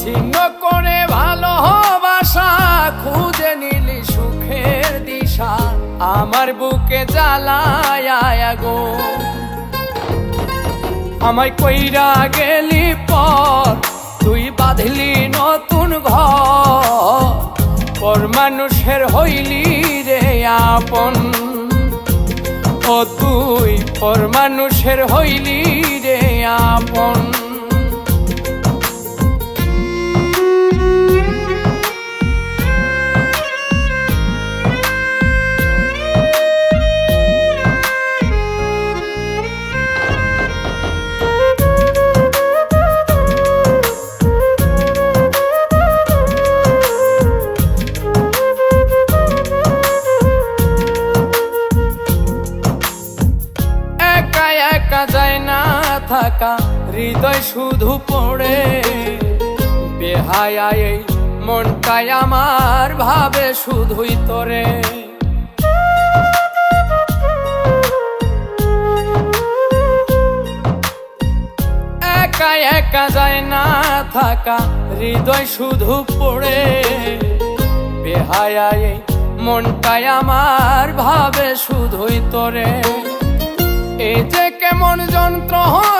ছিন্ন করে ভালোবাসা খুঁজে নিলি সুখের দিশা। আমার বুকে জ্বালায় গো। আমায় কইরা গেলি পর তুই বাঁধলি নতুন ঘর। পর মানুষের হইলি রে আপন। ও তুই, পর মানুষের হইলি রে আপন। থাকা হৃদয় শুধু পড়ে। বেহায়া এই মনটাই আমার ভাবে শুধুই তোরে। একা একা যায় না থাকা, হৃদয় শুধু পড়ে। বেহায়া এই মনটাই আমার ভাবে শুধুই তোরে। এ যে কেমন যন্ত্রণা রে একটি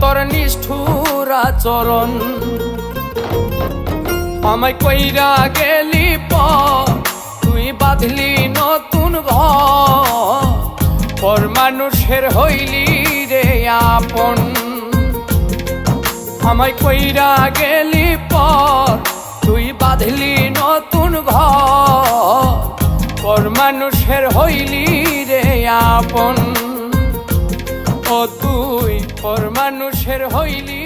তোর নিষ্ঠুর আচরণ। আমায় কইরা গেলি পর তুই বাঁধলি নতুন ঘর মানুষের হইলি রে আপন। আমায় কইরা গেলি পর তুই বাঁধলি নতুন ঘর মানুষের হইলি রে আপন। ও তুই পর মানুষের হইলি